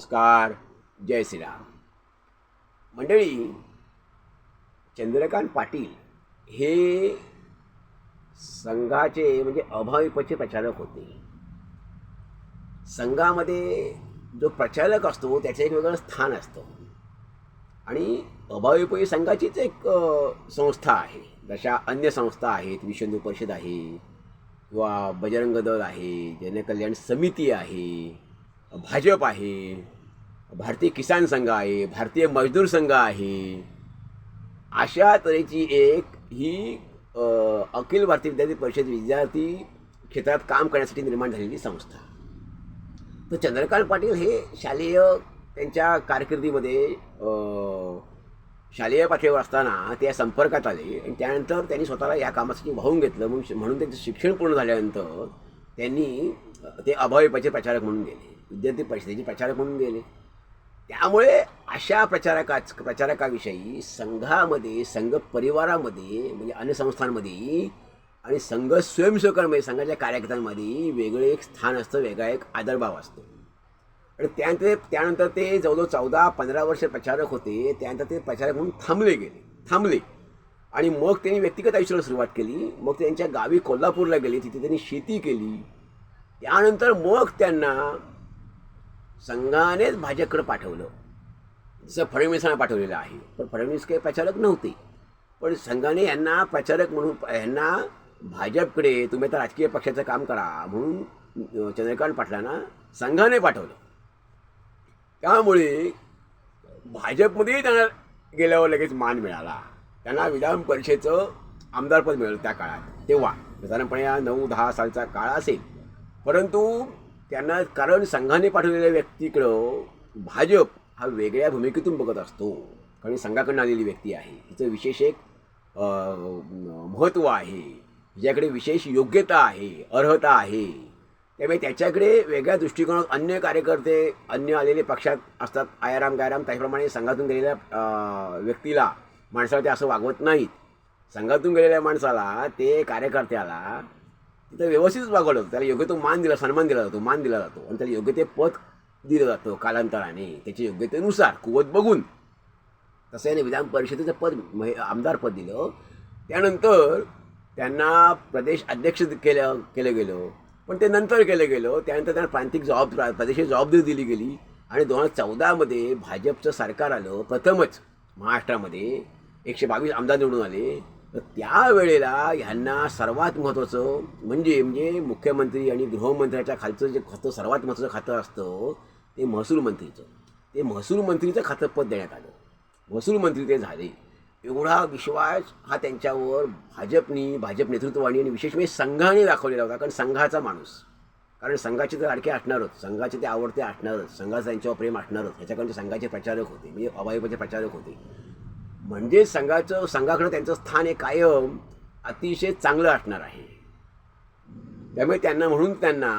नमस्कार जय श्रीराम. मंडळी चंद्रकांत पाटील हे संघाचे म्हणजे अभाविपचे प्रचारक होते. संघामध्ये जो प्रचारक असतो त्याचं एक वेगळं स्थान असतं. आणि अभाविपी संघाचीच एक संस्था आहे. जशा अन्य संस्था आहेत विश्व हिंदू परिषद आहे किंवा बजरंग दल आहे जनकल्याण समिती आहे भाजप आहे भारतीय किसान संघ आहे भारतीय मजदूर संघ आहे. अशा तऱ्हेची एक ही अखिल भारतीय विद्यार्थी परिषद विद्यार्थी क्षेत्रात काम करण्यासाठी निर्माण झालेली संस्था. तर चंद्रकांत पाटील हे शालेय त्यांच्या कारकिर्दीमध्ये शालेय पातळीवर असताना ते या संपर्कात आले आणि त्यानंतर त्यांनी स्वतःला या कामासाठी वाहून घेतलं. म्हणून म्हणून त्यांचं शिक्षण पूर्ण झाल्यानंतर त्यांनी ते अभाविपाचे प्रचारक म्हणून गेले. विद्यार्थी परिषदेचे प्रचारक म्हणून गेले. त्यामुळे अशा प्रचारकाच प्रचारकाविषयी संघामध्ये संघ परिवारामध्ये म्हणजे अन्य संस्थांमध्ये आणि संघ स्वयंसेवकांमध्ये संघाच्या कार्यकर्त्यांमध्ये वेगळं एक स्थान असतं वेगळा एक आदरभाव असतो. आणि त्यानंतर त्यानंतर ते जवळजवळ चौदा पंधरा वर्ष प्रचारक होते. त्यानंतर ते प्रचारक म्हणून थांबले गेले थांबले. आणि मग त्यांनी व्यक्तिगत आयुष्याला सुरुवात केली. मग त्यांच्या गावी कोल्हापूरला गेले. तिथे त्यांनी शेती केली. त्यानंतर मग त्यांना संघानेच भाजपकडे पाठवलं. जसं फडणवीसांना पाठवलेलं आहे. पण फडणवीस काही प्रचारक नव्हते. पण संघाने यांना प्रचारक म्हणून यांना भाजपकडे तुम्ही आता राजकीय पक्षाचं काम करा म्हणून चंद्रकांत पाटलांना संघाने पाठवलं. त्यामुळे भाजपमध्येही त्यांना गेल्यावर लगेच मान मिळाला. त्यांना विधान परिषदेचं आमदारपद मिळालं त्या काळात. तेव्हा साधारणपणे हा नऊ दहा सालचा काळ असेल. परंतु त्यांना कारण संघाने पाठवलेल्या व्यक्तीकडं भाजप हा वेगळ्या भूमिकेतून बघत असतो. कारण संघाकडून आलेली व्यक्ती आहे. तिचं विशेष एक महत्त्व आहे. ज्याकडे विशेष योग्यता आहे अर्हता आहे. त्यामुळे त्याच्याकडे वेगळ्या दृष्टिकोनात अन्य कार्यकर्ते अन्य आलेले पक्षात असतात. आयाराम गायराम त्याप्रमाणे संघातून गेलेल्या व्यक्तीला माणसाला ते असं वागवत नाहीत. संघातून गेलेल्या माणसाला ते कार्यकर्त्याला तिथं व्यवस्थित वागवलं जातं त्याला योग्य तो मान दिला सन्मान दिला जातो मान दिला जातो. आणि त्याला योग्य ते पद दिलं जातं कालांतराने. त्याच्या योग्यतेनुसार कुवत बघून. तसं याने विधान परिषदेचं पद आमदार पद दिलं. त्यानंतर त्यांना प्रदेश अध्यक्ष केलं केलं गेलं. पण ते नंतर केलं गेलं. त्यानंतर त्यांना प्रांतिक जबाब प्रदेशाची जबाबदारी दिली गेली. आणि दोन हजार चौदामध्ये भाजपचं सरकार आलं. प्रथमच महाराष्ट्रामध्ये एकशे बावीस आमदार निवडून आले. तर त्यावेळेला ह्यांना सर्वात महत्त्वाचं म्हणजे म्हणजे मुख्यमंत्री आणि गृहमंत्र्याच्या खालचं जे खातं सर्वात महत्त्वाचं खातं असतं ते महसूल मंत्रीचं. ते महसूल मंत्रीचं खातं पद देण्यात आलं. महसूल मंत्री ते झाले. एवढा विश्वास हा त्यांच्यावर भाजपनी भाजप नेतृत्वाने आणि विशेष म्हणजे संघाने दाखवलेला होता कारण संघाचा माणूस. कारण संघाचे तर लाडके असणारच संघाचे ते आवडते असणारच संघाचं त्यांच्यावर प्रेम असणारच ह्याच्याकडे ते संघाचे प्रचारक होते म्हणजे अभाविपाचे प्रचारक होते. म्हणजे संघाचं संघाकडं त्यांचं स्थान हे कायम अतिशय चांगलं असणार आहे. त्यामुळे त्यांना म्हणून त्यांना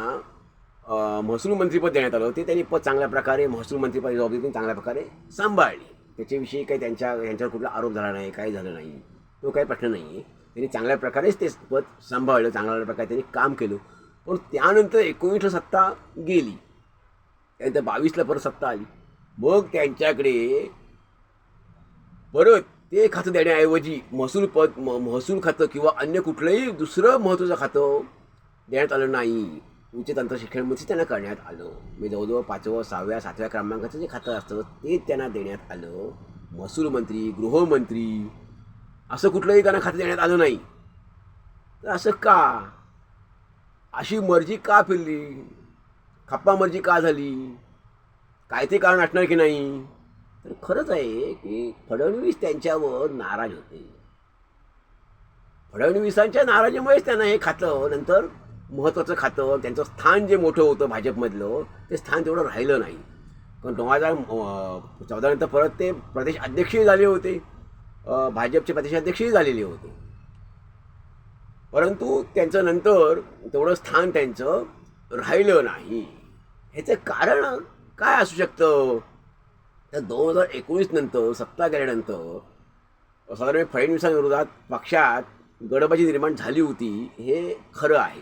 महसूल मंत्रीपद देण्यात आलं ते त्यांनी पद चांगल्या प्रकारे महसूल मंत्रीपद जबाबदारी चांगल्या प्रकारे सांभाळली. त्याच्याविषयी काही त्यांच्या यांच्यावर कुठला आरोप झाला नाही काही झालं नाही. तो काही प्रश्न नाही आहे त्यांनी चांगल्या प्रकारेच ते पद सांभाळलं चांगल्या प्रकारे त्यांनी काम केलं. पण त्यानंतर एकोणीसला सत्ता गेली. त्यानंतर बावीसला परत सत्ता आली. मग त्यांच्याकडे परत ते खातं देण्याऐवजी महसूल पद म महसूल खातं किंवा अन्य कुठलंही दुसरं महत्त्वाचं खातं देण्यात आलं नाही. उच्च तंत्र शिक्षणमध्ये त्यांना करण्यात आलं. म्हणजे जवळजवळ पाचव्या सहाव्या सातव्या क्रमांकाचं जे खातं असतं ते त्यांना देण्यात आलं. महसूल मंत्री गृहमंत्री असं कुठलंही त्यांना खातं देण्यात आलं नाही. तर असं का? अशी मर्जी का फिरली? खप्पा मर्जी का झाली? काय ते कारण असणार की नाही? तर खरंच आहे की फडणवीस त्यांच्यावर नाराज होते. फडणवीसांच्या नाराजीमुळेच त्यांना हे खातं नंतर महत्त्वाचं खातं त्यांचं स्थान जे मोठं होतं भाजपमधलं ते स्थान तेवढं राहिलं नाही. पण दोन हजार चौदानंतर परत ते प्रदेश अध्यक्षही झाले होते. भाजपचे प्रदेशाध्यक्षही झालेले होते. परंतु त्यांचं नंतर तेवढं स्थान त्यांचं राहिलं नाही. ह्याचं कारण काय असू शकतं? तर दोन हजार एकोणीस नंतर सत्ता गेल्यानंतर साधारण फडणवीसांविरोधात पक्षात गडबाजी निर्माण झाली होती हे खरं आहे.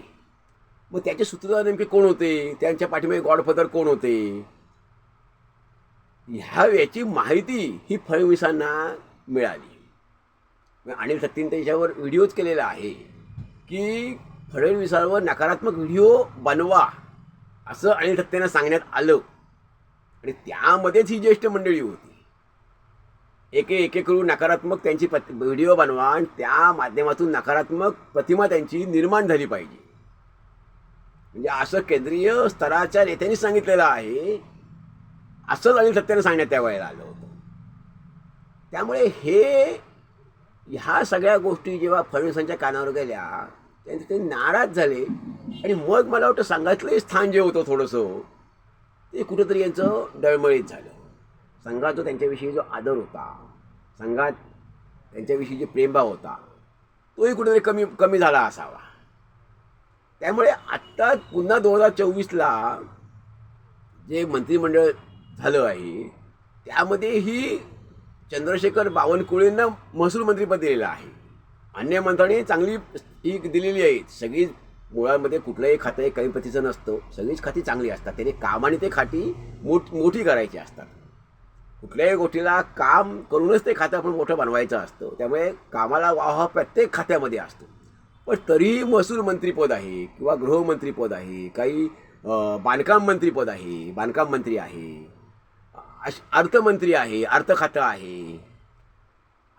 मग त्याचे सूत्रधार नेमके कोण होते? त्यांच्या पाठीमागे गॉडफादर कोण होते? ह्या याची माहिती ही फडणवीसांना मिळाली. अनिल सत्तीन त्याच्यावर व्हिडिओज केलेला आहे की फडणवीसांवर नकारात्मक व्हिडिओ बनवा असं अनिल सत्तेनं सांगण्यात आलं. आणि त्यामध्येच ही ज्येष्ठ मंडळी होती. एके एके करून नकारात्मक त्यांची पत व्हिडिओ बनवा आणि त्या माध्यमातून नकारात्मक प्रतिमा त्यांची निर्माण झाली पाहिजे. म्हणजे असं केंद्रीय स्तराच्या नेत्यांनी सांगितलेलं आहे. असंच अनिल सत्याने सांगण्यात त्यावेळेला आलं होतं. त्यामुळे हे ह्या सगळ्या गोष्टी जेव्हा फडणवीसांच्या कानावर गेल्या त्यांचे ते नाराज झाले. आणि मग मला वाटतं संघातलं स्थान जे होतं थोडंसं ते कुठंतरी यांचं डळमळीत झालं. संघात जो त्यांच्याविषयी जो आदर होता संघात त्यांच्याविषयी जे प्रेमभाव होता तोही कुठेतरी कमी कमी झाला असावा. त्यामुळे आत्ता पुन्हा दोन हजार चोवीसला जे मंत्रिमंडळ झालं आहे त्यामध्ये ही चंद्रशेखर बावनकुळेंना महसूल मंत्रीपद दिलेलं आहे. अन्य मंत्र्यांनी चांगली ही दिलेली आहे सगळी मुळामध्ये कुठलंही खातं हे कमी पतीचं नसतं. सगळीच खाती चांगली असतात. त्याने कामाने ते खाती मोठ मोठी करायची असतात. कुठल्याही गोष्टीला काम करूनच ते खातं आपण मोठं बनवायचं असतं. त्यामुळे कामाला वाह प्रत्येक खात्यामध्ये असतो. पण तरीही महसूल मंत्रीपद आहे किंवा गृहमंत्रीपद आहे काही बांधकाम मंत्रीपद आहे बांधकाम मंत्री आहे अश अर्थमंत्री आहे अर्थ खातं आहे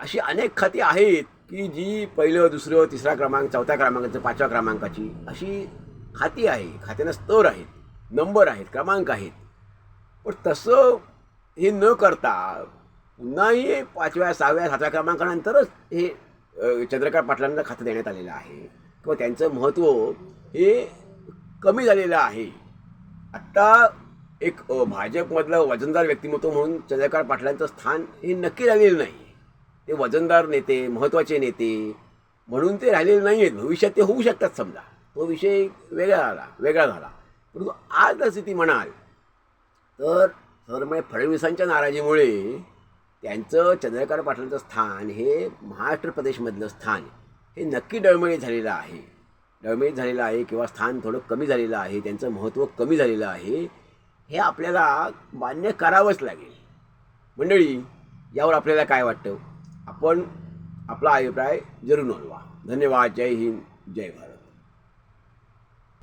अशी अनेक खाती आहेत. की जी पहिलं दुसरं तिसरा क्रमांक चौथ्या क्रमांकाचं पाचव्या क्रमांकाची अशी खाती आहे. खात्यांना स्तर आहेत नंबर आहेत क्रमांक आहेत. पण तसं हे न करता पुन्हाही पाचव्या सहाव्या सातव्या क्रमांकानंतरच हे चंद्रकांत पाटलांना खातं देण्यात आलेलं आहे. किंवा त्यांचं महत्त्व हे कमी झालेलं आहे. आत्ता एक भाजपमधलं वजनदार व्यक्तिमत्व म्हणून चंद्रकांत पाटलांचं स्थान हे नक्की झालेलं नाही. ते वजनदार नेते महत्त्वाचे नेते म्हणून ते राहिलेले नाही आहेत भविष्यात ते होऊ शकतात समजा. तो विषय वेगळा झाला वेगळा झाला. परंतु आज जर स्थिती म्हणाल तर सरमय फडणवीसांच्या नाराजीमुळे त्यांचं चंद्रकांत पाटलांचं स्थान हे महाराष्ट्र प्रदेशमधलं स्थान हे नक्की डळमळीत झालेलं आहे. डळमळीत झालेलं आहे किंवा स्थान थोडं कमी झालेलं आहे त्यांचं महत्त्व कमी झालेलं आहे हे आपल्याला मान्य करावंच लागेल. मंडळी यावर आपल्याला काय वाटतं? आपण आपला अभिप्राय जरूर नोंदवा. धन्यवाद. जय हिंद. जय भारत.